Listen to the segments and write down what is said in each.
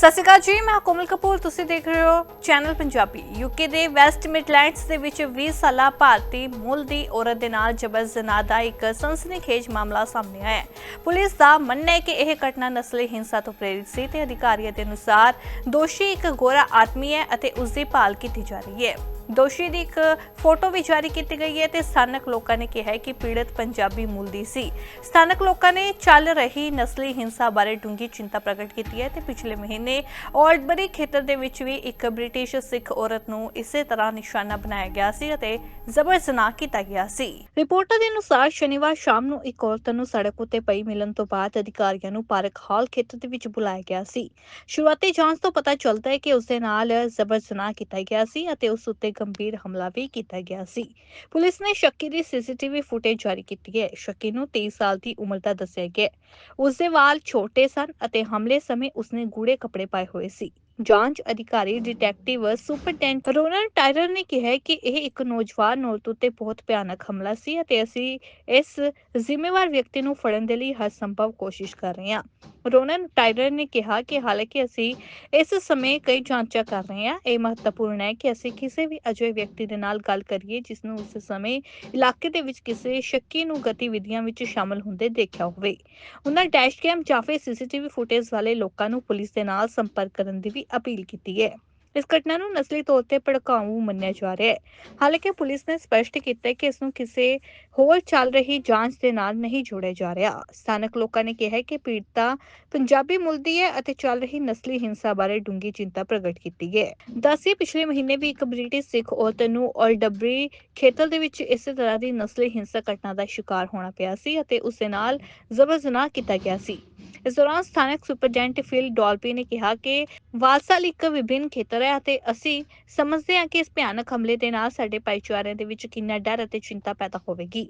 ਸਤਿ ਸ਼੍ਰੀ ਅਕਾਲ ਜੀ, ਮੈਂ ਕੋਮਲ ਕਪੂਰ, ਤੁਸੀਂ ਦੇਖ ਰਹੇ ਹੋ ਚੈਨਲ ਪੰਜਾਬੀ ਯੂਕੇ ਦੇ ਵੈਸਟ ਮਿਡਲੈਂਡਸ ਦੇ ਵਿੱਚ 20 ਸਾਲਾ ਭਾਰਤੀ ਮੂਲ ਦੀ ਔਰਤ ਦੇ ਨਾਲ ਜਬਰ ਜ਼ਨਾ ਦਾ ਇੱਕ ਸਨਸਨੀਖੇਜ ਮਾਮਲਾ ਸਾਹਮਣੇ ਆਇਆ ਹੈ। ਪੁਲਿਸ ਦਾ ਮੰਨਣਾ ਹੈ ਕਿ ਇਹ ਘਟਨਾ ਨਸਲੀ ਹਿੰਸਾ ਤੋਂ ਪ੍ਰੇਰਿਤ ਸੀ ਤੇ ਅਧਿਕਾਰੀਆਂ ਦੇ ਅਨੁਸਾਰ ਦੋਸ਼ੀ ਇੱਕ ਗੋਰਾ ਆਦਮੀ ਹੈ ਅਤੇ ਉਸ ਦੀ ਭਾਲ ਕੀਤੀ ਜਾ ਰਹੀ ਹੈ। ਦੋਸ਼ੀ ਦੀ ਇੱਕ ਫੋਟੋ ਵੀ ਜਾਰੀ ਕੀਤੀ ਗਈ ਹੈ ਤੇ ਸਥਾਨਕ ਲੋਕਾਂ ਨੇ ਕਿਹਾ ਹੈ ਕਿ ਪੀੜਤ ਪੰਜਾਬੀ ਮੂਲ ਦੀ ਸੀ। ਸਥਾਨਕ ਲੋਕਾਂ ਨੇ ਚੱਲ ਰਹੀ ਨਸਲੀ ਹਿੰਸਾ ਬਾਰੇ ਡੂੰਘੀ ਚਿੰਤਾ ਪ੍ਰਗਟ ਕੀਤੀ ਹੈ ਤੇ ਪਿਛਲੇ ਮਹੀਨੇ ਔਲਡਬਰੀ ਖੇਤਰ ਦੇ ਵਿੱਚ ਵੀ ਇੱਕ ਬ੍ਰਿਟਿਸ਼ ਸਿੱਖ ਔਰਤ ਨੂੰ ਇਸੇ ਤਰ੍ਹਾਂ ਨਿਸ਼ਾਨਾ ਬਣਾਇਆ ਗਿਆ ਸੀ ਅਤੇ ਜ਼ਬਰ ਜ਼ਨਾ ਕੀਤਾ ਗਿਆ ਸੀ। ਰਿਪੋਰਟਾਂ ਦੇ ਅਨੁਸਾਰ ਸ਼ਨੀਵਾਰ ਸ਼ਾਮ ਨੂੰ ਇੱਕ ਔਰਤ ਨੂੰ ਸੜਕ ਉੱਤੇ ਪਈ ਮਿਲਣ ਤੋਂ ਬਾਅਦ ਅਧਿਕਾਰੀਆਂ ਨੂੰ ਪਾਰਕ ਹਾਲ ਖੇਤਰ ਦੇ ਵਿੱਚ ਬੁਲਾਇਆ ਗਿਆ ਸੀ। ਸ਼ੁਰੂਆਤੀ ਜਾਂਚ ਤੋਂ ਪਤਾ ਚੱਲਦਾ ਹੈ ਕਿ ਉਸ ਦੇ ਨਾਲ ਜ਼ਬਰ ਜ਼ਨਾ ਕੀਤਾ ਗਿਆ ਸੀ ਅਤੇ ਉਸ ਉੱਤੇ ਗੰਭੀਰ ਹਮਲਾ ਵੀ ਕੀਤਾ ਗਿਆ ਸੀ। ਪੁਲਿਸ ਨੇ ਸ਼ੱਕੀ ਦੀ ਸੀਸੀਟੀਵੀ ਫੁਟੇਜ ਜਾਰੀ ਕੀਤੀ ਹੈ। ਸ਼ੱਕੀ ਨੂੰ 23 ਸਾਲ ਦੀ ਉਮਰ ਦਾ ਦੱਸਿਆ ਗਿਆ ਉਸ ਦੇ ਵਾਲ ਛੋਟੇ ਸਨ ਅਤੇ ਹਮਲੇ ਸਮੇਂ ਉਸਨੇ ਗੂੜੇ ਕੱਪੜੇ ਪਾਏ ਹੋਏ ਸੀ। ਜਾਂਚ ਅਧਿਕਾਰੀ ਡਿਟੈਕਟਿਵ ਸੁਪਰਡੈਂਟ ਰੋਨਨ ਟਾਇਲਰ ਨੇ ਕਿਹਾ ਕਿ ਇਹ ਇੱਕ ਨੌਜਵਾਨ ਔਰਤ ਉੱਤੇ ਬਹੁਤ ਭਿਆਨਕ ਹਮਲਾ ਸੀ ਅਤੇ ਅਸੀਂ ਇਸ ਜ਼ਿੰਮੇਵਾਰ ਵਿਅਕਤੀ ਨੂੰ ਫੜਨ ਦੇ ਲਈ ਹਰ ਸੰਭਵ ਕੋਸ਼ਿਸ਼ ਕਰ ਰਹੇ ਹਾਂ। ਰੋਨਨ ਟਾਇਲਰ ਨੇ ਕਿਹਾ ਕਿ ਹਾਲਾਂਕਿ ਅਸੀਂ ਇਸ ਸਮੇਂ ਕਈ ਜਾਂਚਾਂ ਕਰ ਰਹੇ ਹਾਂ। ਇਹ ਮਹੱਤਵਪੂਰਨ ਹੈ ਕਿ ਅਸੀਂ ਕਿਸੇ ਵੀ ਅਜਿਹੇ ਵਿਅਕਤੀ ਦੇ ਨਾਲ ਗੱਲ ਕਰੀਏ ਜਿਸ ਨੂੰ ਉਸ ਸਮੇਂ ਇਲਾਕੇ ਦੇ ਵਿੱਚ ਕਿਸੇ ਸ਼ੱਕੀ ਨੂੰ ਗਤੀਵਿਧੀਆਂ ਵਿੱਚ ਸ਼ਾਮਲ ਹੁੰਦੇ ਦੇਖਿਆ ਹੋਵੇ। ਉਹਨਾਂ ਡੈਸ਼ਕੈਮ ਜਾਂ ਫਿਰ ਸੀਸੀਟੀਵੀ ਫੁਟੇਜ ਵਾਲੇ ਲੋਕਾਂ ਨੂੰ ਪੁਲਿਸ ਦੇ ਨਾਲ ਸੰਪਰਕ ਕਰਨ ਦੀ ਵੀ ਅਪੀਲ ਕੀਤੀ ਹੈ। ਇਸ ਘਟਨਾ ਨੂੰ ਨਸਲੀ ਤੌਰ ਤੇ ਭੜਕਾਊ ਮੰਨਿਆ ਜਾ ਰਿਹਾ ਹੈ। ਹਾਲਾਂਕਿ ਪੁਲਿਸ ਨੇ ਸਪਸ਼ਟ ਕੀਤਾ ਹੈ ਕਿ ਇਸ ਨੂੰ ਕਿਸੇ ਹੋਰ ਚੱਲ ਰਹੀ ਜਾਂਚ ਦੇ ਨਾਲ ਨਹੀਂ ਜੋੜਿਆ ਜਾ ਰਿਹਾ। ਸਥਾਨਕ ਲੋਕਾਂ ਨੇ ਕਿਹਾ ਹੈ ਕਿ ਪੀੜਤਾ ਪੰਜਾਬੀ ਮੁੱਲ ਦੀ ਹੈ ਅਤੇ ਚੱਲ ਰਹੀ ਨਸਲੀ ਹਿੰਸਾ ਬਾਰੇ ਡੂੰਘੀ ਚਿੰਤਾ ਪ੍ਰਗਟ ਕੀਤੀ ਹੈ। ਦੱਸਿਆ ਪਿਛਲੇ ਮਹੀਨੇ ਵੀ ਇੱਕ ਬ੍ਰਿਟਿਸ਼ ਸਿੱਖ ਔਰਤ ਨੂੰ ਔਲਡਬਰੀ ਖੇਤਰ ਦੇ ਵਿੱਚ ਇਸੇ ਤਰ੍ਹਾਂ ਦੀ ਨਸਲੀ ਹਿੰਸਾ ਘਟਨਾ ਦਾ ਸ਼ਿਕਾਰ ਹੋਣਾ ਪਿਆ ਸੀ ਅਤੇ ਉਸ ਦੇ ਨਾਲ ਜ਼ਬਰ ਜ਼ਨਾਹ ਕੀਤਾ ਗਿਆ ਸੀ। ਇਸ ਦੌਰਾਨ ਸਥਾਨਕ ਸੁਪਰਡੈਂਟ ਫਿਲ ਡਾਲਪੀ ਨੇ ਕਿਹਾ ਕਿ ਵਾਲਸਾਲ ਇੱਕ ਵਿਭਿੰਨ ਖੇਤਰ ਹੈ ਅਤੇ ਅਸੀਂ ਸਮਝਦੇ ਹਾਂ ਕਿ ਇਸ ਭਿਆਨਕ ਹਮਲੇ ਦੇ ਨਾਲ ਸਾਡੇ ਭਾਈਚਾਰੇ ਦੇ ਵਿੱਚ ਕਿੰਨਾ ਡਰ ਅਤੇ ਚਿੰਤਾ ਪੈਦਾ ਹੋਵੇਗੀ।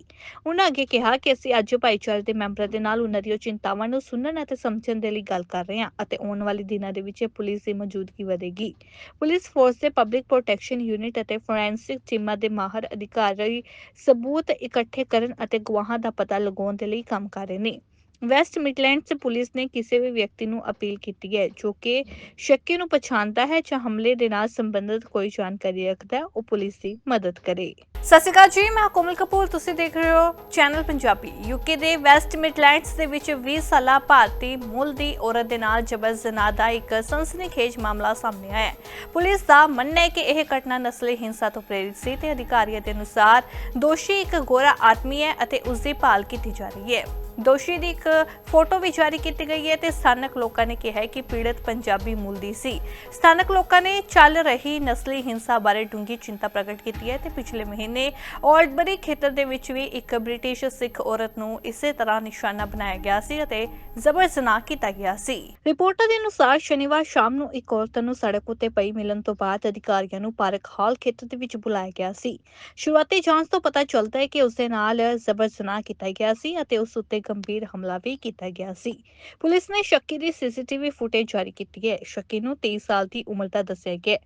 ਉਹਨਾਂ ਅੱਗੇ ਕਿਹਾ ਕਿ ਅਸੀਂ ਅੱਜ ਭਾਈਚਾਰੇ ਦੇ ਮੈਂਬਰਾਂ ਦੇ ਨਾਲ ਉਹਨਾਂ ਦੀਆਂ ਚਿੰਤਾਵਾਂ ਨੂੰ ਸੁਣਨ ਅਤੇ ਸਮਝਣ ਦੇ ਲਈ ਗੱਲ ਕਰ ਰਹੇ ਹਾਂ ਅਤੇ ਆਉਣ ਵਾਲੇ ਦਿਨਾਂ ਦੇ ਵਿੱਚ ਪੁਲਿਸ ਦੀ ਮੌਜੂਦਗੀ ਵਧੇਗੀ। ਪੁਲਿਸ ਫੋਰਸ ਦੇ ਪਬਲਿਕ ਪ੍ਰੋਟੈਕਸ਼ਨ ਯੂਨਿਟ ਅਤੇ ਫੋਰੈਂਸਿਕ ਟੀਮਾਂ ਦੇ ਮਾਹਰ ਅਧਿਕਾਰੀ ਸਬੂਤ ਇਕੱਠੇ ਕਰਨ ਅਤੇ ਗਵਾਹਾਂ ਦਾ ਪਤਾ ਲਗਾਉਣ ਦੇ ਲਈ ਕੰਮ ਕਰ ਰਹੇ ਨੇ। ਵੈਸਟ ਮਿਡਲੈਂਡਸ ਪੁਲਿਸ ਨੇ ਕਿਸੇ ਵੀ ਵਿਅਕਤੀ ਨੂੰ ਅਪੀਲ ਕੀਤੀ ਹੈ, ਜੋ ਕਿ ਸ਼ੱਕੀ ਨੂੰ ਪਛਾਣਦਾ ਹੈ ਜਾਂ ਹਮਲੇ ਦੇ ਨਾਲ ਸੰਬੰਧਿਤ ਕੋਈ ਜਾਣਕਾਰੀ ਰੱਖਦਾ ਹੈ, ਉਹ ਪੁਲਿਸ ਦੀ ਮਦਦ ਕਰੇ। ਸਤਿ ਸ਼੍ਰੀ ਅਕਾਲ ਜੀ, ਮੈਂ ਕੋਮਲ ਕਪੂਰ, ਤੁਸੀਂ ਦੇਖ ਰਹੇ ਹੋ ਚੈਨਲ ਪੰਜਾਬੀ। ਯੂਕੇ ਦੇ ਵੈਸਟ ਮਿਡਲੈਂਡਸ ਦੇ ਵਿੱਚ 20 ਸਾਲਾ ਭਾਰਤੀ ਮੂਲ ਦੀ ਔਰਤ ਦੇ ਨਾਲ ਜਬਰ ਜ਼ਨਾ ਦਾ ਇੱਕ ਸਨਸਨੀਖੇਜ ਮਾਮਲਾ ਸਾਹਮਣੇ ਆਇਆ ਹੈ। ਪੁਲਿਸ ਦਾ ਮੰਨਣਾ ਹੈ ਕਿ ਇਹ ਘਟਨਾ ਨਸਲੀ ਹਿੰਸਾ ਤੋਂ ਪ੍ਰੇਰਿਤ ਸੀ ਤੇ ਅਧਿਕਾਰੀਆਂ ਦੇ ਅਨੁਸਾਰ ਦੋਸ਼ੀ ਇੱਕ ਗੋਰਾ ਆਦਮੀ ਹੈ ਅਤੇ ਉਸ ਦੀ ਭਾਲ ਕੀਤੀ ਜਾ ਰਹੀ ਹੈ। ਦੋਸ਼ੀ ਦੀ ਇੱਕ ਫੋਟੋ ਵੀ ਜਾਰੀ ਕੀਤੀ ਗਈ ਹੈ ਤੇ ਸਥਾਨਕ ਲੋਕਾਂ ਨੇ ਕਿਹਾ ਹੈ ਕਿ ਪੀੜਤ ਪੰਜਾਬੀ ਮੂਲ ਦੀ ਸੀ। ਸਥਾਨਕ ਲੋਕਾਂ ਨੇ ਚੱਲ ਰਹੀ ਨਸਲੀ ਹਿੰਸਾ ਬਾਰੇ ਡੂੰਘੀ ਚਿੰਤਾ ਪ੍ਰਗਟ ਕੀਤੀ ਹੈ ਤੇ ਪਿਛਲੇ ਮਹੀਨੇ ਔਲਡਬਰੀ ਖੇਤਰ ਦੇ ਵਿੱਚ ਵੀ ਇੱਕ ਬ੍ਰਿਟਿਸ਼ ਸਿੱਖ ਔਰਤ ਨੂੰ ਇਸੇ ਤਰ੍ਹਾਂ ਨਿਸ਼ਾਨਾ ਬਣਾਇਆ ਗਿਆ ਸੀ ਅਤੇ ਜ਼ਬਰ ਜ਼ਨਾਹ ਕੀਤਾ ਗਿਆ ਸੀ। ਰਿਪੋਰਟਾਂ ਦੇ ਅਨੁਸਾਰ ਸ਼ਨੀਵਾਰ ਸ਼ਾਮ ਨੂੰ ਇੱਕ ਔਰਤ ਨੂੰ ਸੜਕ ਉੱਤੇ ਪਈ ਮਿਲਣ ਤੋਂ ਬਾਅਦ ਅਧਿਕਾਰੀਆਂ ਨੂੰ ਪਾਰਕ ਹਾਲ ਖੇਤਰ ਦੇ ਵਿੱਚ ਬੁਲਾਇਆ ਗਿਆ ਸੀ। ਸ਼ੁਰੂਆਤੀ ਜਾਂਚ ਤੋਂ ਪਤਾ ਚੱਲਦਾ ਹੈ ਕਿ ਉਸ ਦੇ ਨਾਲ ਜ਼ਬਰ ਜ਼ਨਾਹ ਕੀਤਾ ਗਿਆ ਸੀ ਅਤੇ ਉਸ ਉੱਤੇ ਗੰਭੀਰ ਹਮਲਾ ਵੀ ਕੀਤਾ ਗਿਆ ਸੀ। ਪੁਲਿਸ ਨੇ ਸ਼ੱਕੀ ਦੀ ਸੀਸੀਟੀਵੀ ਫੁਟੇਜ ਜਾਰੀ ਕੀਤੀ ਹੈ। ਸ਼ੱਕੀ ਨੂੰ 23 ਸਾਲ ਦੀ ਉਮਰ ਦਾ ਦੱਸਿਆ ਗਿਆ ਹੈ।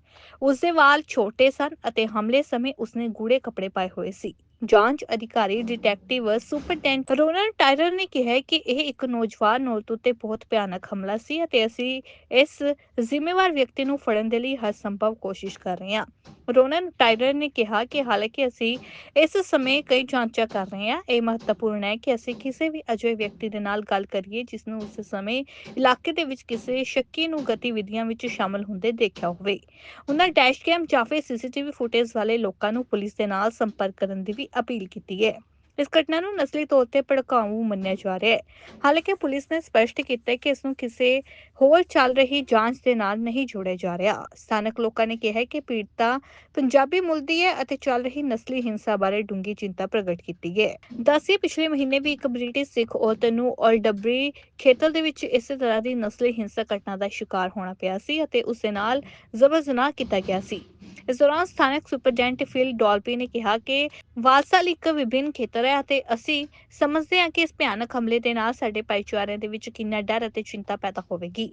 ਉਸ ਦੇ ਵਾਲ ਛੋਟੇ ਸਨ ਅਤੇ ਹਮਲੇ ਸਮੇਂ ਉਸਨੇ ਗੂੜੇ ਕੱਪੜੇ ਪਾਏ ਹੋਏ ਸੀ। ਜਾਂਚ ਅਧਿਕਾਰੀ ਡਿਟੈਕਟਿਵ ਸੁਪਰਡੈਂਟ ਰੋਨਨ ਟਾਇਲਰ ਨੇ ਕਿਹਾ ਕਿ ਇਹ ਇੱਕ ਨੌਜਵਾਨ ਔਰਤ ਉੱਤੇ ਬਹੁਤ ਭਿਆਨਕ ਹਮਲਾ ਸੀ ਅਤੇ ਅਸੀਂ ਇਸ ਜ਼ਿੰਮੇਵਾਰ ਵਿਅਕਤੀ ਨੂੰ ਫੜਨ ਦੇ ਲਈ ਹਰ ਸੰਭਵ ਕੋਸ਼ਿਸ਼ ਕਰ ਰਹੇ ਹਾਂ। ਰੋਨਨ ਟਾਇਲਰ ਨੇ ਕਿਹਾ ਕਿ ਹਾਲਾਂਕਿ ਅਸੀਂ ਇਸ ਸਮੇਂ ਕਈ ਜਾਂਚਾਂ ਕਰ ਰਹੇ ਹਾਂ। ਇਹ ਮਹੱਤਵਪੂਰਨ ਹੈ ਕਿ ਅਸੀਂ ਕਿਸੇ ਵੀ ਅਜਿਹੇ ਵਿਅਕਤੀ ਦੇ ਨਾਲ ਗੱਲ ਕਰੀਏ ਜਿਸ ਨੂੰ ਉਸ ਸਮੇਂ ਇਲਾਕੇ ਦੇ ਵਿੱਚ ਕਿਸੇ ਸ਼ੱਕੀ ਨੂੰ ਗਤੀਵਿਧੀਆਂ ਵਿੱਚ ਸ਼ਾਮਲ ਹੁੰਦੇ ਦੇਖਿਆ ਹੋਵੇ। ਉਹਨਾਂ ਡੈਸ਼ਕੈਮ ਜਾਂ ਫਿਰ ਸੀਸੀਟੀਵੀ ਫੁਟੇਜ ਵਾਲੇ ਲੋਕਾਂ ਨੂੰ ਪੁਲਿਸ ਦੇ ਨਾਲ ਸੰਪਰਕ ਕਰਨ ਦੀ ਵੀ ਅਪੀਲ ਕੀਤੀ ਹੈ। ਇਸ ਘਟਨਾ ਨੂੰ ਨਸਲੀ ਤੌਰ ਤੇ ਭੜਕਾਊ ਮੰਨਿਆ ਜਾ ਰਿਹਾ ਹੈ। ਹਾਲਾਂਕਿ ਪੁਲਿਸ ਨੇ ਸਪਸ਼ਟ ਕੀਤਾ ਹੈ ਕਿ ਇਸ ਨੂੰ ਕਿਸੇ ਹੋਰ ਚੱਲ ਰਹੀ ਜਾਂਚ ਦੇ ਨਾਲ ਨਹੀਂ ਜੋੜਿਆ ਜਾ ਰਿਹਾ। ਸਥਾਨਕ ਲੋਕਾਂ ਨੇ ਕਿਹਾ ਹੈ ਕਿ ਪੀੜਤਾ ਪੰਜਾਬੀ ਮੁੱਲ ਦੀ ਹੈ ਅਤੇ ਚੱਲ ਰਹੀ ਨਸਲੀ ਹਿੰਸਾ ਬਾਰੇ ਡੂੰਘੀ ਚਿੰਤਾ ਪ੍ਰਗਟ ਕੀਤੀ ਹੈ। ਦੱਸਿਆ ਪਿਛਲੇ ਮਹੀਨੇ ਵੀ ਇੱਕ ਬ੍ਰਿਟਿਸ਼ ਸਿੱਖ ਔਰਤ ਨੂੰ ਔਲਡਬਰੀ ਖੇਤਰ ਦੇ ਵਿੱਚ ਇਸੇ ਤਰ੍ਹਾਂ ਦੀ ਨਸਲੀ ਹਿੰਸਾ ਘਟਨਾ ਦਾ ਸ਼ਿਕਾਰ ਹੋਣਾ ਪਿਆ ਸੀ ਅਤੇ ਉਸ ਦੇ ਨਾਲ ਜ਼ਬਰ ਜ਼ਨਾਹ ਕੀਤਾ ਗਿਆ ਸੀ। ਇਸ ਦੌਰਾਨ ਸਥਾਨਕ ਸੁਪਰਡੈਂਟ ਫਿਲ ਡਾਲਪੀ ਨੇ ਕਿਹਾ ਕਿ ਵਾਲਸਾਲ ਇੱਕ ਵਿਭਿੰਨ ਖੇਤਰ ਹੈ ਅਤੇ ਅਸੀਂ ਸਮਝਦੇ ਹਾਂ ਕਿ ਇਸ ਭਿਆਨਕ ਹਮਲੇ ਦੇ ਨਾਲ ਸਾਡੇ ਭਾਈਚਾਰੇ ਦੇ ਵਿੱਚ ਕਿੰਨਾ ਡਰ ਅਤੇ ਚਿੰਤਾ ਪੈਦਾ ਹੋਵੇਗੀ।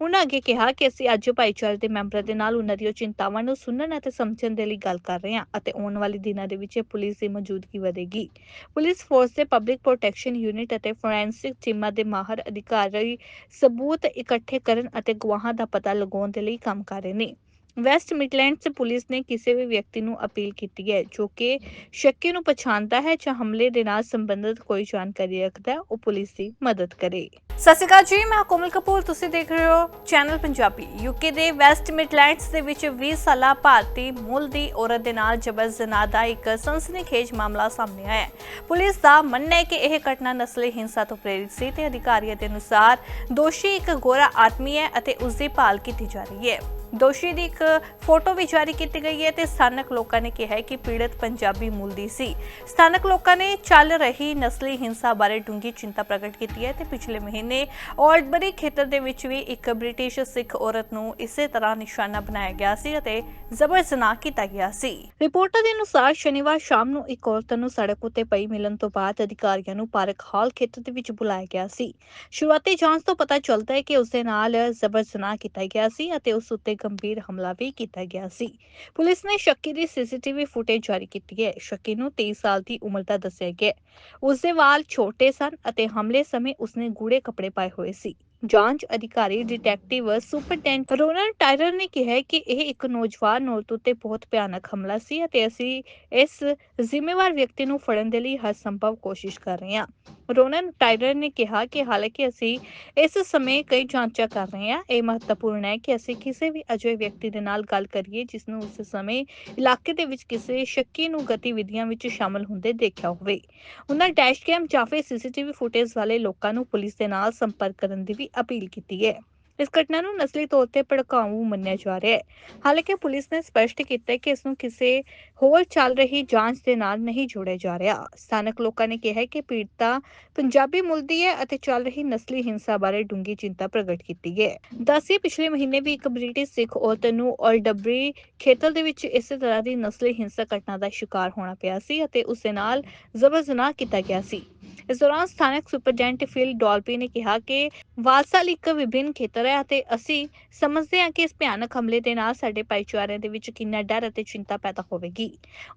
ਉਹਨਾਂ ਅੱਗੇ ਕਿਹਾ ਕਿ ਅਸੀਂ ਅੱਜ ਭਾਈਚਾਰੇ ਦੇ ਮੈਂਬਰਾਂ ਦੇ ਨਾਲ ਉਹਨਾਂ ਦੀਆਂ ਚਿੰਤਾਵਾਂ ਨੂੰ ਸੁਣਨ ਅਤੇ ਸਮਝਣ ਦੇ ਲਈ ਗੱਲ ਕਰ ਰਹੇ ਹਾਂ ਅਤੇ ਆਉਣ ਵਾਲੇ ਦਿਨਾਂ ਦੇ ਵਿੱਚ ਪੁਲਿਸ ਦੀ ਮੌਜੂਦਗੀ ਵਧੇਗੀ। ਪੁਲਿਸ ਫੋਰਸ ਦੇ ਪਬਲਿਕ ਪ੍ਰੋਟੈਕਸ਼ਨ ਯੂਨਿਟ ਅਤੇ ਫੋਰੈਂਸਿਕ ਟੀਮਾਂ ਦੇ ਮਾਹਰ ਅਧਿਕਾਰੀ ਸਬੂਤ ਇਕੱਠੇ ਕਰਨ ਅਤੇ ਗਵਾਹਾਂ ਦਾ ਪਤਾ ਲਗਾਉਣ ਦੇ ਲਈ ਕੰਮ ਕਰ ਰਹੇ ਨੇ। ਵੈਸਟ ਮਿਡਲੈਂਡਸ ਪੁਲਿਸ ਨੇ ਕਿਸੇ ਵੀ ਵਿਅਕਤੀ ਨੂੰ ਅਪੀਲ ਕੀਤੀ ਹੈ, ਜੋ ਕਿ ਸ਼ੱਕੀ ਨੂੰ ਪਛਾਣਦਾ ਹੈ ਜਾਂ ਹਮਲੇ ਦੇ ਨਾਲ ਸੰਬੰਧਿਤ ਕੋਈ ਜਾਣਕਾਰੀ ਰੱਖਦਾ ਹੈ, ਉਹ ਪੁਲਿਸ ਦੀ ਮਦਦ ਕਰੇ। ਸਤਿ ਸ਼੍ਰੀ ਅਕਾਲ ਜੀ, ਮੈਂ ਕੋਮਲ ਕਪੂਰ, ਤੁਸੀਂ ਦੇਖ ਰਹੇ ਹੋ ਚੈਨਲ ਪੰਜਾਬੀ। ਯੂਕੇ ਦੇ ਵੈਸਟ ਮਿਡਲੈਂਡਸ ਦੇ ਵਿੱਚ 20 ਸਾਲਾ ਭਾਰਤੀ ਮੂਲ ਦੀ ਔਰਤ ਦੇ ਨਾਲ ਜਬਰ ਜ਼ਨਾ ਦਾ ਇੱਕ ਸਨਸਨੀਖੇਜ ਮਾਮਲਾ ਸਾਹਮਣੇ ਆਇਆ ਹੈ। ਪੁਲਿਸ ਦਾ ਮੰਨਣਾ ਹੈ ਕਿ ਇਹ ਘਟਨਾ ਨਸਲੀ ਹਿੰਸਾ ਤੋਂ ਪ੍ਰੇਰਿਤ ਸੀ ਤੇ ਅਧਿਕਾਰੀਆਂ ਦੇ ਅਨੁਸਾਰ ਦੋਸ਼ੀ ਇੱਕ ਗੋਰਾ ਆਦਮੀ ਹੈ ਅਤੇ ਉਸ ਦੀ ਭਾਲ ਕੀਤੀ ਜਾ ਰਹੀ ਹੈ। ਦੋਸ਼ੀ ਦੀ ਇੱਕ ਫੋਟੋ ਵੀ ਜਾਰੀ ਕੀਤੀ ਗਈ ਹੈ ਤੇ ਸਥਾਨਕ ਲੋਕਾਂ ਨੇ ਕਿਹਾ ਹੈ ਕਿ ਪੀੜਤ ਪੰਜਾਬੀ ਮੂਲ ਦੀ ਸੀ। ਸਥਾਨਕ ਲੋਕਾਂ ਨੇ ਚੱਲ ਰਹੀ ਨਸਲੀ ਹਿੰਸਾ ਬਾਰੇ ਡੂੰਘੀ ਚਿੰਤਾ ਪ੍ਰਗਟ ਕੀਤੀ ਹੈ ਤੇ ਪਿਛਲੇ ਮਹੀਨੇ ਔਲਡਬਰੀ ਖੇਤਰ ਦੇ ਵਿੱਚ ਵੀ ਇੱਕ ਬ੍ਰਿਟਿਸ਼ ਸਿੱਖ ਔਰਤ ਨੂੰ ਇਸੇ ਤਰ੍ਹਾਂ ਨਿਸ਼ਾਨਾ ਬਣਾਇਆ ਗਿਆ ਸੀ ਅਤੇ ਜ਼ਬਰ ਜ਼ਨਾਹ ਕੀਤਾ ਗਿਆ ਸੀ। ਰਿਪੋਰਟਾਂ ਦੇ ਅਨੁਸਾਰ ਸ਼ਨੀਵਾਰ ਸ਼ਾਮ ਨੂੰ ਇੱਕ ਔਰਤ ਨੂੰ ਸੜਕ ਉੱਤੇ ਪਈ ਮਿਲਣ ਤੋਂ ਬਾਅਦ ਅਧਿਕਾਰੀਆਂ ਨੂੰ ਪਾਰਕ ਹਾਲ ਖੇਤਰ ਦੇ ਵਿੱਚ ਬੁਲਾਇਆ ਗਿਆ ਸੀ। ਸ਼ੁਰੂਆਤੀ ਜਾਂਚ ਤੋਂ ਪਤਾ ਚੱਲਦਾ ਹੈ ਕਿ ਉਸ ਦੇ ਨਾਲ ਜ਼ਬਰ ਜ਼ਨਾਹ ਕੀਤਾ ਗਿਆ ਸੀ ਅਤੇ ਉਸ ਉੱਤੇ ਗੰਭੀਰ ਹਮਲਾ ਵੀ ਕੀਤਾ ਗਿਆ ਸੀ। ਪੁਲਿਸ ਨੇ ਸ਼ੱਕੀ ਦੀ ਸੀਸੀਟੀਵੀ ਫੁਟੇਜ ਜਾਰੀ ਕੀਤੀ ਹੈ। ਸ਼ੱਕੀ ਨੂੰ 23 ਸਾਲ ਦੀ ਉਮਰ ਦਾ ਦੱਸਿਆ ਗਿਆ ਉਸ ਦੇ ਵਾਲ ਛੋਟੇ ਸਨ ਅਤੇ ਹਮਲੇ ਸਮੇਂ ਉਸਨੇ ਗੂੜੇ ਕੱਪੜੇ ਪਾਏ ਹੋਏ ਸੀ। ਜਾਂਚ ਅਧਿਕਾਰੀ ਡਿਟੈਕਟਿਵ ਸੁਪਰਡੈਂਟ ਰੋਨਲ ਟਾਇਲਰ ਨੇ ਕਿਹਾ ਕਿ ਇਹ ਇੱਕ ਨੌਜਵਾਨ ਔਰਤ ਉੱਤੇ ਬਹੁਤ ਭਿਆਨਕ ਹਮਲਾ ਸੀ ਅਤੇ ਅਸੀਂ ਇਸ ਜ਼ਿੰਮੇਵਾਰ ਵਿਅਕਤੀ ਨੂੰ ਫੜਨ ਦੇ ਲਈ ਹਰ ਸੰਭਵ ਕੋਸ਼ਿਸ਼ ਕਰ ਰਹੇ ਹਾਂ। ਰੋਨਨ ਟਾਇਲਰ ਨੇ ਕਿਹਾ ਕਿ ਹਾਲਾਂਕਿ ਅਸੀਂ ਇਸ ਸਮੇਂ ਕਈ ਜਾਂਚਾਂ ਕਰ ਰਹੇ ਹਾਂ। ਇਹ ਮਹੱਤਵਪੂਰਨ ਹੈ ਕਿ ਅਸੀਂ ਕਿਸੇ ਵੀ ਅਜਿਹੇ ਵਿਅਕਤੀ ਦੇ ਨਾਲ ਗੱਲ ਕਰੀਏ ਜਿਸ ਨੂੰ ਉਸ ਸਮੇਂ ਇਲਾਕੇ ਦੇ ਵਿੱਚ ਕਿਸੇ ਸ਼ੱਕੀ ਨੂੰ ਗਤੀਵਿਧੀਆਂ ਵਿੱਚ ਸ਼ਾਮਲ ਹੁੰਦੇ ਦੇਖਿਆ ਹੋਵੇ। ਉਹਨਾਂ ਡੈਸ਼ਕੈਮ ਜਾਂ ਫਿਰ ਸੀਸੀਟੀਵੀ ਫੁਟੇਜ ਵਾਲੇ ਲੋਕਾਂ ਨੂੰ ਪੁਲਿਸ ਦੇ ਨਾਲ ਸੰਪਰਕ ਕਰਨ ਦੀ ਵੀ ਅਪੀਲ ਕੀਤੀ ਹੈ। ਇਸ ਘਟਨਾ ਨੂੰ ਨਸਲੀ ਤੌਰ ਤੇ ਭੜਕਾਊ ਮੰਨਿਆ ਜਾ ਰਿਹਾ ਹੈ। ਹਾਲਾਂਕਿ ਪੁਲਿਸ ਨੇ ਸਪਸ਼ਟ ਕੀਤਾ ਹੈ ਕਿ ਇਸ ਨੂੰ ਕਿਸੇ ਹੋਰ ਚੱਲ ਰਹੀ ਜਾਂਚ ਦੇ ਨਾਲ ਨਹੀਂ ਜੋੜਿਆ ਜਾ ਰਿਹਾ। ਸਥਾਨਕ ਲੋਕਾਂ ਨੇ ਕਿਹਾ ਹੈ ਕਿ ਪੀੜਤਾ ਪੰਜਾਬੀ ਮੁੱਲ ਦੀ ਹੈ ਅਤੇ ਚੱਲ ਰਹੀ ਨਸਲੀ ਹਿੰਸਾ ਬਾਰੇ ਡੂੰਘੀ ਚਿੰਤਾ ਪ੍ਰਗਟ ਕੀਤੀ ਹੈ। ਦੱਸੀ ਪਿਛਲੇ ਮਹੀਨੇ ਵੀ ਇੱਕ ਬ੍ਰਿਟਿਸ਼ ਸਿੱਖ ਔਰਤ ਨੂੰ ਔਲਡਬਰੀ ਖੇਤਰ ਦੇ ਵਿੱਚ ਇਸੇ ਤਰ੍ਹਾਂ ਦੀ ਨਸਲੀ ਹਿੰਸਾ ਘਟਨਾ ਦਾ ਸ਼ਿਕਾਰ ਹੋਣਾ ਪਿਆ ਸੀ ਅਤੇ ਉਸ ਦੇ ਨਾਲ ਜ਼ਬਰ ਜ਼ਨਾਹ ਕੀਤਾ ਗਿਆ ਸੀ। ਇਸ ਦੌਰਾਨ ਸਥਾਨਕ ਸੁਪਰਡੈਂਟ ਫਿਲ ਡਾਲਪੀ ਨੇ ਕਿਹਾ ਕਿ ਵਾਲਸਾਲ ਇੱਕ ਵਿਭਿੰਨ ਖੇਤਰ ਹੈ ਅਤੇ ਅਸੀਂ ਸਮਝਦੇ ਹਾਂ ਕਿ ਇਸ ਭਿਆਨਕ ਹਮਲੇ ਦੇ ਨਾਲ ਸਾਡੇ ਭਾਈਚਾਰੇ ਦੇ ਵਿੱਚ ਕਿੰਨਾ ਡਰ ਅਤੇ ਚਿੰਤਾ ਪੈਦਾ ਹੋਵੇਗੀ।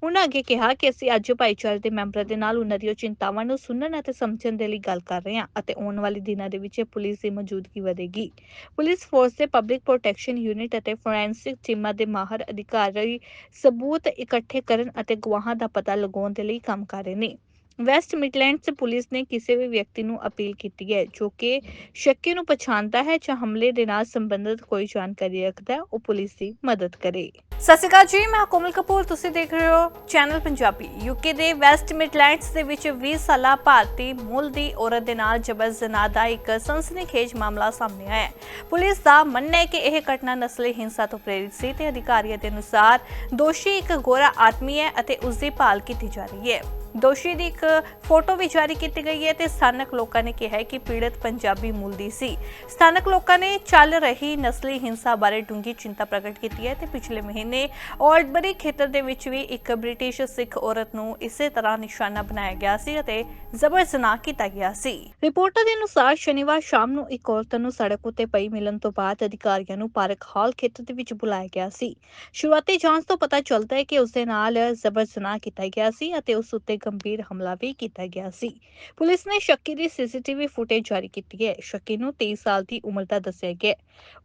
ਉਹਨਾਂ ਅੱਗੇ ਕਿਹਾ ਕਿ ਅਸੀਂ ਅੱਜ ਭਾਈਚਾਰੇ ਦੇ ਮੈਂਬਰਾਂ ਦੇ ਨਾਲ ਉਹਨਾਂ ਦੀਆਂ ਚਿੰਤਾਵਾਂ ਨੂੰ ਸੁਣਨ ਅਤੇ ਸਮਝਣ ਦੇ ਲਈ ਗੱਲ ਕਰ ਰਹੇ ਹਾਂ ਅਤੇ ਆਉਣ ਵਾਲੇ ਦਿਨਾਂ ਦੇ ਵਿੱਚ ਪੁਲਿਸ ਦੀ ਮੌਜੂਦਗੀ ਵਧੇਗੀ। ਪੁਲਿਸ ਫੋਰਸ ਦੇ ਪਬਲਿਕ ਪ੍ਰੋਟੈਕਸ਼ਨ ਯੂਨਿਟ ਅਤੇ ਫੋਰੈਂਸਿਕ ਟੀਮਾਂ ਦੇ ਮਾਹਰ ਅਧਿਕਾਰੀ ਸਬੂਤ ਇਕੱਠੇ ਕਰਨ ਅਤੇ ਗਵਾਹਾਂ ਦਾ ਪਤਾ ਲਗਾਉਣ ਦੇ ਲਈ ਕੰਮ ਕਰ ਰਹੇ ਨੇ। ਵੈਸਟ ਮਿਡਲੈਂਡਸ ਪੁਲਿਸ ਨੇ ਕਿਸੇ ਵੀ ਵਿਅਕਤੀ ਨੂੰ ਅਪੀਲ ਕੀਤੀ ਹੈ, ਜੋ ਕਿ ਸ਼ੱਕੀ ਨੂੰ ਪਛਾਣਦਾ ਹੈ ਜਾਂ ਹਮਲੇ ਦੇ ਨਾਲ ਸੰਬੰਧਿਤ ਕੋਈ ਜਾਣਕਾਰੀ ਰੱਖਦਾ ਹੈ, ਉਹ ਪੁਲਿਸ ਦੀ ਮਦਦ ਕਰੇ। ਸਤਿ ਸ਼੍ਰੀ ਅਕਾਲ ਜੀ, ਮੈਂ ਕੋਮਲ ਕਪੂਰ, ਤੁਸੀਂ ਦੇਖ ਰਹੇ ਹੋ ਚੈਨਲ ਪੰਜਾਬੀ। ਯੂਕੇ ਦੇ ਵੈਸਟ ਮਿਡਲੈਂਡਸ ਦੇ ਵਿੱਚ 20 ਸਾਲਾ ਭਾਰਤੀ ਮੂਲ ਦੀ ਔਰਤ ਦੇ ਨਾਲ ਜਬਰ ਜਨਾਹ ਦਾ ਇੱਕ ਸਨਸਨੀਖੇਜ ਮਾਮਲਾ ਸਾਹਮਣੇ ਆਇਆ ਹੈ। ਪੁਲਿਸ ਦਾ ਮੰਨਣਾ ਹੈ ਕਿ ਇਹ ਘਟਨਾ ਨਸਲੀ ਹਿੰਸਾ ਤੋਂ ਪ੍ਰੇਰਿਤ ਸੀ ਤੇ ਅਧਿਕਾਰੀਆਂ ਦੇ ਅਨੁਸਾਰ ਦੋਸ਼ੀ ਇੱਕ ਗੋਰਾ ਆਦਮੀ ਹੈ ਅਤੇ ਉਸ ਦੀ ਭਾਲ ਕੀਤੀ ਜਾ ਰਹੀ ਹੈ। ਦੋਸ਼ੀ ਦੀ ਇੱਕ ਫੋਟੋ ਵੀ ਜਾਰੀ ਕੀਤੀ ਗਈ ਹੈ ਤੇ ਸਥਾਨਕ ਲੋਕਾਂ ਨੇ ਕਿਹਾ ਹੈ ਕਿ ਪੀੜਤ ਪੰਜਾਬੀ ਮੂਲ ਦੀ ਸੀ। ਸਥਾਨਕ ਲੋਕਾਂ ਨੇ ਚੱਲ ਰਹੀ ਨਸਲੀ ਹਿੰਸਾ ਬਾਰੇ ਡੂੰਘੀ ਚਿੰਤਾ ਪ੍ਰਗਟ ਕੀਤੀ ਹੈ ਤੇ ਪਿਛਲੇ ਮਹੀਨੇ ਔਲਡਬਰੀ ਖੇਤਰ ਦੇ ਵਿੱਚ ਵੀ ਇੱਕ ਬ੍ਰਿਟਿਸ਼ ਸਿੱਖ ਔਰਤ ਨੂੰ ਇਸੇ ਤਰ੍ਹਾਂ ਨਿਸ਼ਾਨਾ ਬਣਾਇਆ ਗਿਆ ਸੀ ਅਤੇ ਜ਼ਬਰ ਜ਼ਨਾਹ ਕੀਤਾ ਗਿਆ ਸੀ। ਰਿਪੋਰਟਾਂ ਦੇ ਅਨੁਸਾਰ ਸ਼ਨੀਵਾਰ ਸ਼ਾਮ ਨੂੰ ਇੱਕ ਔਰਤ ਨੂੰ ਸੜਕ ਉੱਤੇ ਪਈ ਮਿਲਣ ਤੋਂ ਬਾਅਦ ਅਧਿਕਾਰੀਆਂ ਨੂੰ ਪਾਰਕ ਹਾਲ ਖੇਤਰ ਦੇ ਵਿੱਚ ਬੁਲਾਇਆ ਗਿਆ ਸੀ। ਸ਼ੁਰੂਆਤੀ ਜਾਂਚ ਤੋਂ ਪਤਾ ਚੱਲਦਾ ਹੈ ਕਿ ਉਸ ਦੇ ਨਾਲ ਜ਼ਬਰ ਜ਼ਨਾਹ ਕੀਤਾ ਗਿਆ ਸੀ ਅਤੇ ਉਸ ਉੱਤੇ ਗੰਭੀਰ ਹਮਲਾ ਵੀ ਕੀਤਾ ਗਿਆ ਸੀ। ਪੁਲਿਸ ਨੇ ਸ਼ੱਕੀ ਦੀ ਸੀਸੀਟੀਵੀ ਫੁਟੇਜ ਜਾਰੀ ਕੀਤੀ ਹੈ। ਸ਼ੱਕੀ ਨੂੰ 23 ਸਾਲ ਦੀ ਉਮਰ ਦਾ ਦੱਸਿਆ ਗਿਆ ਹੈ।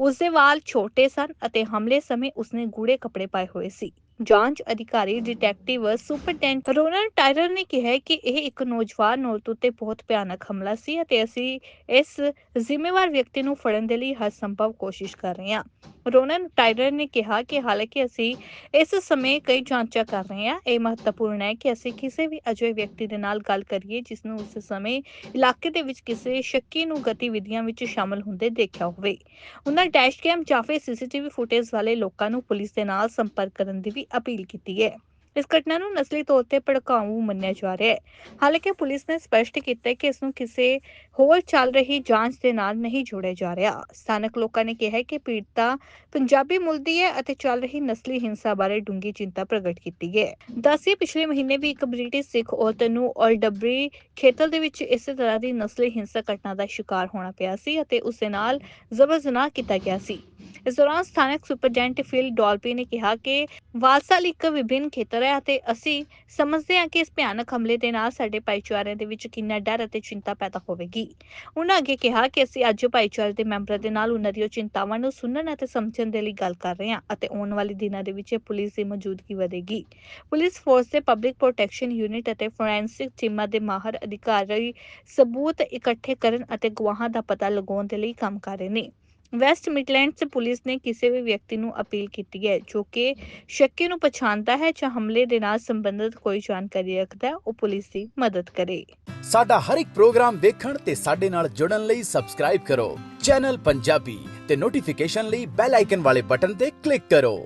ਉਸ ਦੇ ਵਾਲ ਛੋਟੇ ਸਨ ਅਤੇ ਹਮਲੇ ਸਮੇਂ ਉਸਨੇ ਗੂੜੇ ਕੱਪੜੇ ਪਾਏ ਹੋਏ ਸੀ। ਜਾਂਚ ਅਧਿਕਾਰੀ ਡਿਟੈਕਟਿਵ ਸੁਪਰਡੈਂਟ ਰੋਨਲ ਟਾਇਲਰ ਨੇ ਕਿਹਾ ਕਿ ਇਹ ਇੱਕ ਨੌਜਵਾਨ ਔਰਤ ਉੱਤੇ ਬਹੁਤ ਭਿਆਨਕ ਹਮਲਾ ਸੀ ਅਤੇ ਅਸੀਂ ਇਸ ਜ਼ਿੰਮੇਵਾਰ ਵਿਅਕਤੀ ਨੂੰ ਫੜਨ ਦੇ ਲਈ ਹਰ ਸੰਭਵ ਕੋਸ਼ਿਸ਼ ਕਰ ਰਹੇ ਹਾਂ। ਰੋਨਨ ਟਾਇਲਰ ਨੇ ਕਿਹਾ ਕਿ ਹਾਲਾਂਕਿ ਅਸੀਂ ਇਸ ਸਮੇਂ ਕਈ ਜਾਂਚਾਂ ਕਰ ਰਹੇ ਹਾਂ। ਇਹ ਮਹੱਤਵਪੂਰਨ ਹੈ ਕਿ ਅਸੀਂ ਕਿਸੇ ਵੀ ਅਜਿਹੇ ਵਿਅਕਤੀ ਦੇ ਨਾਲ ਗੱਲ ਕਰੀਏ ਜਿਸ ਨੂੰ ਉਸ ਸਮੇਂ ਇਲਾਕੇ ਦੇ ਵਿੱਚ ਕਿਸੇ ਸ਼ੱਕੀ ਨੂੰ ਗਤੀਵਿਧੀਆਂ ਵਿੱਚ ਸ਼ਾਮਲ ਹੁੰਦੇ ਦੇਖਿਆ ਹੋਵੇ। ਉਹਨਾਂ ਡੈਸ਼ਕੈਮ ਜਾਂ ਫਿਰ ਸੀਸੀਟੀਵੀ ਫੁਟੇਜ ਵਾਲੇ ਲੋਕਾਂ ਨੂੰ ਪੁਲਿਸ ਦੇ ਨਾਲ ਸੰਪਰਕ ਕਰਨ ਦੀ ਵੀ ਅਪੀਲ ਕੀਤੀ ਹੈ। ਇਸ ਘਟਨਾ ਨੂੰ ਨਸਲੀ ਤੌਰ ਤੇ ਭੜਕਾਊ ਮੰਨਿਆ ਜਾ ਰਿਹਾ ਹੈ। ਹਾਲਾਂਕਿ ਪੁਲਿਸ ਨੇ ਸਪਸ਼ਟ ਕੀਤਾ ਹੈ ਕਿ ਇਸ ਨੂੰ ਕਿਸੇ ਹੋਰ ਚੱਲ ਰਹੀ ਜਾਂਚ ਦੇ ਨਾਲ ਨਹੀਂ ਜੋੜਿਆ ਜਾ ਰਿਹਾ। ਸਥਾਨਕ ਲੋਕਾਂ ਨੇ ਕਿਹਾ ਹੈ ਕਿ ਪੀੜਤਾ ਪੰਜਾਬੀ ਮੁੱਲ ਦੀ ਹੈ ਅਤੇ ਚੱਲ ਰਹੀ ਨਸਲੀ ਹਿੰਸਾ ਬਾਰੇ ਡੂੰਘੀ ਚਿੰਤਾ ਪ੍ਰਗਟ ਕੀਤੀ ਹੈ। ਦੱਸਿਆ ਪਿਛਲੇ ਮਹੀਨੇ ਵੀ ਇੱਕ ਬ੍ਰਿਟਿਸ਼ ਸਿੱਖ ਔਰਤ ਨੂੰ ਔਲਡਬਰੀ ਖੇਤਰ ਦੇ ਵਿੱਚ ਇਸੇ ਤਰ੍ਹਾਂ ਦੀ ਨਸਲੀ ਹਿੰਸਾ ਘਟਨਾ ਦਾ ਸ਼ਿਕਾਰ ਹੋਣਾ ਪਿਆ ਸੀ ਅਤੇ ਉਸ ਦੇ ਨਾਲ ਜ਼ਬਰ ਜਨਾਹ ਕੀਤਾ ਗਿਆ ਸੀ। ਇਸ ਦੌਰਾਨ ਸਥਾਨਕ ਸੁਪਰਡੈਂਟ ਫਿਲ ਡਾਲਪੀ ਨੇ ਕਿਹਾ ਕਿ ਵਾਲਸਾਲ ਇੱਕ ਵਿਭਿੰਨ ਖੇਤਰ ਹੈ ਅਤੇ ਅਸੀਂ ਸਮਝਦੇ ਹਾਂ ਕਿ ਇਸ ਭਿਆਨਕ ਹਮਲੇ ਦੇ ਨਾਲ ਸਾਡੇ ਭਾਈਚਾਰੇ ਦੇ ਵਿੱਚ ਕਿੰਨਾ ਡਰ ਅਤੇ ਚਿੰਤਾ ਪੈਦਾ ਹੋਵੇਗੀ। ਉਹਨਾਂ ਅੱਗੇ ਕਿਹਾ ਕਿ ਅਸੀਂ ਅੱਜ ਭਾਈਚਾਰੇ ਦੇ ਮੈਂਬਰਾਂ ਦੇ ਨਾਲ ਉਹਨਾਂ ਦੀਆਂ ਚਿੰਤਾਵਾਂ ਨੂੰ ਸੁਣਨ ਅਤੇ ਸਮਝਣ ਦੇ ਲਈ ਗੱਲ ਕਰ ਰਹੇ ਹਾਂ ਅਤੇ ਆਉਣ ਵਾਲੇ ਦਿਨਾਂ ਦੇ ਵਿੱਚ ਪੁਲਿਸ ਦੀ ਮੌਜੂਦਗੀ ਵਧੇਗੀ। ਪੁਲਿਸ ਫੋਰਸ ਦੇ ਪਬਲਿਕ ਪ੍ਰੋਟੈਕਸ਼ਨ ਯੂਨਿਟ ਅਤੇ ਫੋਰੈਂਸਿਕ ਟੀਮਾਂ ਦੇ ਮਾਹਰ ਅਧਿਕਾਰੀ ਸਬੂਤ ਇਕੱਠੇ ਕਰਨ ਅਤੇ ਗਵਾਹਾਂ ਦਾ ਪਤਾ ਲਗਾਉਣ ਦੇ ਲਈ ਕੰਮ ਕਰ ਰਹੇ ਨੇ। ਵੈਸਟ ਮਿਡਲੈਂਡਸ ਪੁਲਿਸ ਨੇ ਕਿਸੇ ਵੀ ਵਿਅਕਤੀ ਨੂੰ ਅਪੀਲ ਕੀਤੀ ਹੈ, ਜੋ ਕਿ ਸ਼ੱਕੀ ਨੂੰ ਪਛਾਣਦਾ ਹੈ ਜਾਂ ਹਮਲੇ ਦੇ ਨਾਲ ਸੰਬੰਧਿਤ ਕੋਈ ਜਾਣਕਾਰੀ ਰੱਖਦਾ ਹੈ, ਉਹ ਪੁਲਿਸ ਦੀ ਮਦਦ ਕਰੇ। ਸਾਡਾ ਹਰ ਇੱਕ ਪ੍ਰੋਗਰਾਮ ਦੇਖਣ ਤੇ ਸਾਡੇ ਨਾਲ ਜੁੜਨ ਲਈ ਸਬਸਕ੍ਰਾਈਬ ਕਰੋ। ਚੈਨਲ ਪੰਜਾਬੀ ਤੇ ਨੋਟੀਫਿਕੇਸ਼ਨ ਲਈ ਬੈਲ ਆਈਕਨ ਵਾਲੇ ਬਟਨ ਤੇ ਕਲਿੱਕ ਕਰੋ।